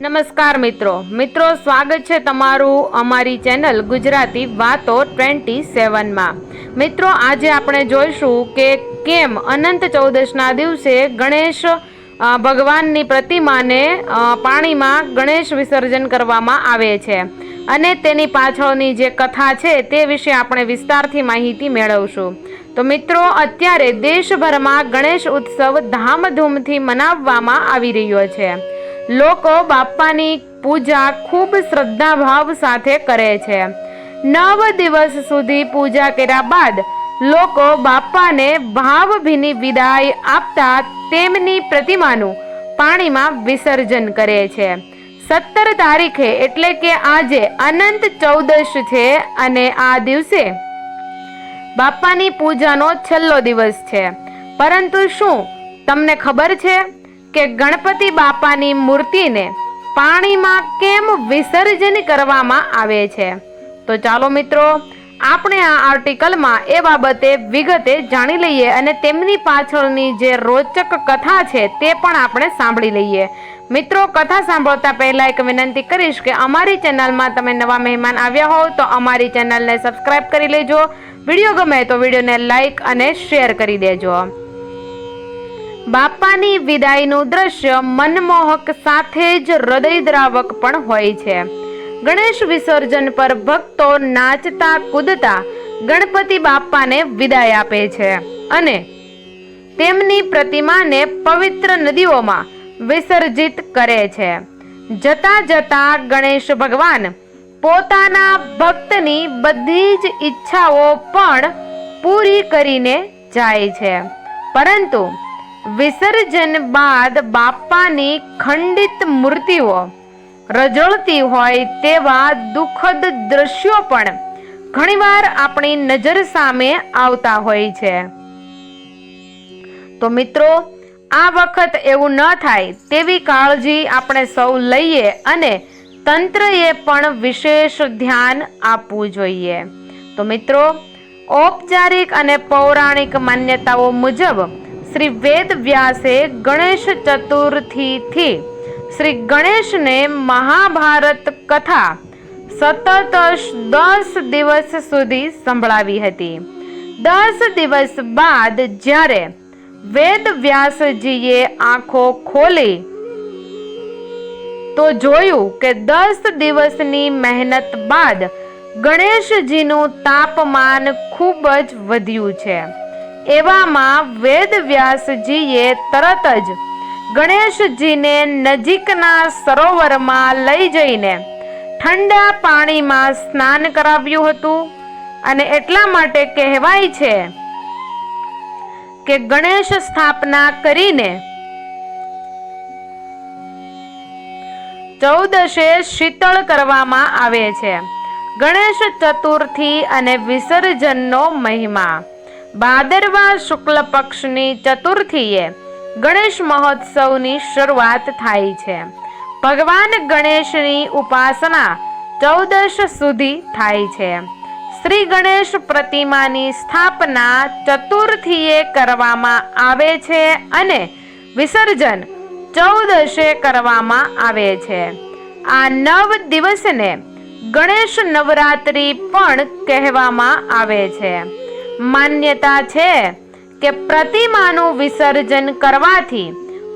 નમસ્કાર મિત્રો. મિત્રો, સ્વાગત છે તમારું અમારી ચેનલ ગુજરાતી વાતો ટ્વેન્ટી સેવનમાં. મિત્રો, આજે આપણે જોઈશું કે કેમ અનંત ચૌદશના દિવસે ગણેશ ભગવાનની પ્રતિમાને પાણીમાં ગણેશ વિસર્જન કરવામાં આવે છે. અને તેની પાછળની જે કથા છે તે વિશે આપણે વિસ્તારથી માહિતી મેળવશું. તો મિત્રો, અત્યારે દેશભરમાં ગણેશ ઉત્સવ ધામધૂમથી મનાવવામાં આવી રહ્યો છે. લોકો બાપ્પાની પૂજા ખૂબ શ્રદ્ધાભાવ સાથે કરે છે. નવ દિવસ સુધી પૂજા કર્યા બાદ લોકો બાપ્પાને ભાવભીની વિદાય આપતા તેમની પ્રતિમાનું પાણીમાં વિસર્જન કરે છે. સત્તર તારીખે એટલે કે આજે અનંત ચૌદશ છે અને આ દિવસે બાપ્પાની પૂજાનો છેલ્લો દિવસ છે. પરંતુ શું તમને ખબર છે? કે ગણપતિ બાપાની મૂર્તિને પાણીમાં કેમ વિસર્જન કરવામાં આવે છે? તો ચાલો મિત્રો, આપણે આ આર્ટિકલમાં એ બાબતે વિગતે જાણી લઈએ અને તેમની પાછળની જે રોચક કથા છે તે પણ આપણે સાંભળી લઈએ. મિત્રો, કથા સાંભળતા પહેલાં એક વિનંતી કરીશ કે અમારી ચેનલમાં તમે નવા મહેમાન આવ્યા હોવ તો અમારી ચેનલને સબસ્ક્રાઈબ કરી લેજો. વીડિયો ગમે તો વિડીયોને લાઇક અને શેર કરી દેજો. બાપાની વિદાયનું દ્રશ્ય મનમોહક સાથે જ હૃદયદ્રાવક પણ હોય છે. ગણેશ વિસર્જન પર ભક્તો નાચતા કૂદતા ગણપતિ બાપાને વિદાય આપે છે અને તેમની પ્રતિમાને પવિત્ર નદીઓમાં વિસર્જિત કરે છે. જતા જતા ગણેશ ભગવાન પોતાના ભક્તની બધી જ ઈચ્છાઓ પણ પૂરી કરીને જાય છે. પરંતુ વિસર્જન બાદ બાપાની ખંડિત મૂર્તિઓ રજળતી હોય તેવા દુઃખદ દ્રશ્યો પણ ઘણીવાર આપણી નજર સામે આવતા હોય છે. તો મિત્રો, આ વખત એવું ન થાય તેવી કાળજી આપણે સૌ લઈએ અને તંત્રએ પણ વિશેષ ધ્યાન આપવું જોઈએ. તો મિત્રો, ઔપચારિક અને પૌરાણિક માન્યતાઓ મુજબ શ્રી વેદ વ્યાસે ગણેશ ચતુર્થીથી શ્રી ગણેશને મહાભારત કથા સતત દસ દિવસ સુધી સંભળાવી હતી. દસ દિવસ બાદ જ્યારે વેદ વ્યાસજીએ આંખો ખોલી તો જોયું કે દસ દિવસની મહેનત બાદ ગણેશજીનું તાપમાન ખૂબ જ વધ્યું છે. એવામાં વેદ વ્યાસજીએ તરત જ ગણેશજીને નજીકના સરોવરમાં લઈ જઈને ઠંડા પાણીમાં સ્નાન કરાવ્યું હતું. અને એટલા માટે કહેવાય છે કે ગણેશ સ્થાપના કરીને ચૌદશે શીતળ કરવામાં આવે છે. ગણેશ ચતુર્થી અને વિસર્જનનો મહિમા. ભાદરવા શુક્લ પક્ષની ચતુર્થીએ ગણેશ મહોત્સવની શરૂઆત થાય છે. ભગવાન ગણેશની ઉપાસના ચૌદશ સુધી થાય છે. શ્રી ગણેશ પ્રતિમાની સ્થાપના ચતુર્થીએ કરવામાં આવે છે અને વિસર્જન ચૌદશે કરવામાં આવે છે. આ નવ દિવસને ગણેશ નવરાત્રિ પણ કહેવામાં આવે છે. માન્યતા છે કે પ્રતિમાનું વિસર્જન કરવાથી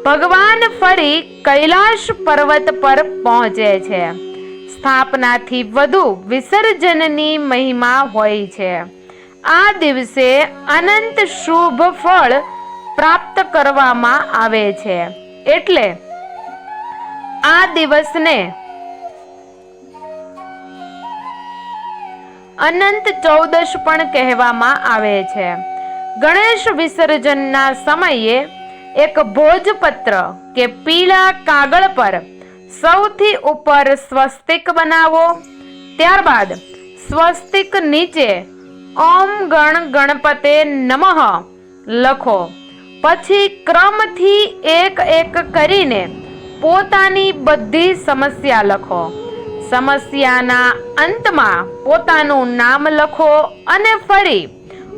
ભગવાન ફરી કૈલાશ પર્વત પર પહોંચે છે. સ્થાપનાથી વધુ વિસર્જનની મહિમા હોય છે. આ દિવસે અનંત શુભ ફળ પ્રાપ્ત કરવામાં આવે છે. એટલે આ દિવસને અનંત ચૌદશ પણ કહેવામાં આવે છે. ગણેશ વિસર્જનના સમયે એક ભોજપત્ર કે પીળા કાગળ પર સૌથી ઉપર સ્વસ્તિક બનાવો, ત્યારબાદ સ્વસ્તિક નીચે ઓમ ગણ ગણપતે નમઃ લખો. પછી ક્રમથી એક એક કરીને પોતાની બધી સમસ્યા લખો. સમસ્યાના અંતમાં પોતાનું નામ લખો અને ફરી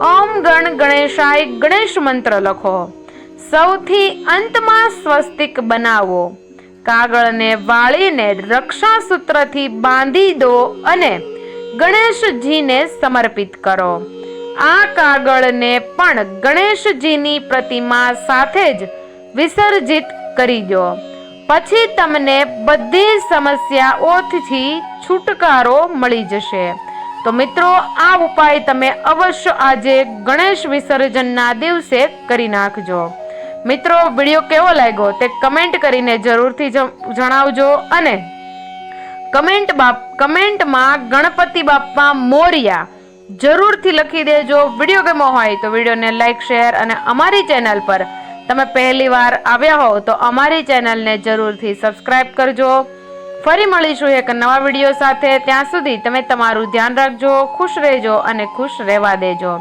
ઓમ ગણ ગણેશાય ગણેશ મંત્ર લખો. સૌથી અંતમાં સ્વસ્તિક બનાવો. કાગળને વાળીને રક્ષાસૂત્રથી બાંધી દો અને ગણેશજીને સમર્પિત કરો. આ કાગળને પણ ગણેશજીની પ્રતિમા સાથે જ વિસર્જિત કરી દો. પછી તમને બધી સમસ્યાઓથી છુટકારો મળી જશે. તો મિત્રો, આ ઉપાય તમે અવશ્ય આજે ગણેશ વિસર્જનના દિવસે કરી નાખજો. મિત્રો, વીડિયો કેવો લાગ્યો તે કમેન્ટ કરીને જરૂરથી જણાવજો અને કમેન્ટ બાપ, કમેન્ટમાં ગણપતિ બાપા મોરિયા જરૂરથી લખી દેજો. વીડિયો ગમો હોય તો વિડીયોને લાઈક, શેર અને અમારી ચેનલ પર તમે પહેલી વાર આવ્યા હો તો અમારી ચેનલને જરૂરથી સબસ્ક્રાઈબ કરજો. ફરી મળીશું એક નવા વીડિયો સાથે. ત્યાં સુધી તમે તમારું ધ્યાન રાખજો, ખુશ રહેજો અને ખુશ રહેવા દેજો.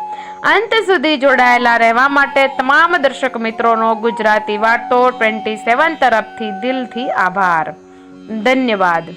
અંત સુધી જોડાયેલા રહેવા માટે તમામ દર્શક મિત્રોનો ગુજરાતી વાર્તો ટ્વેન્ટી સેવન તરફથી દિલથી આભાર. ધન્યવાદ.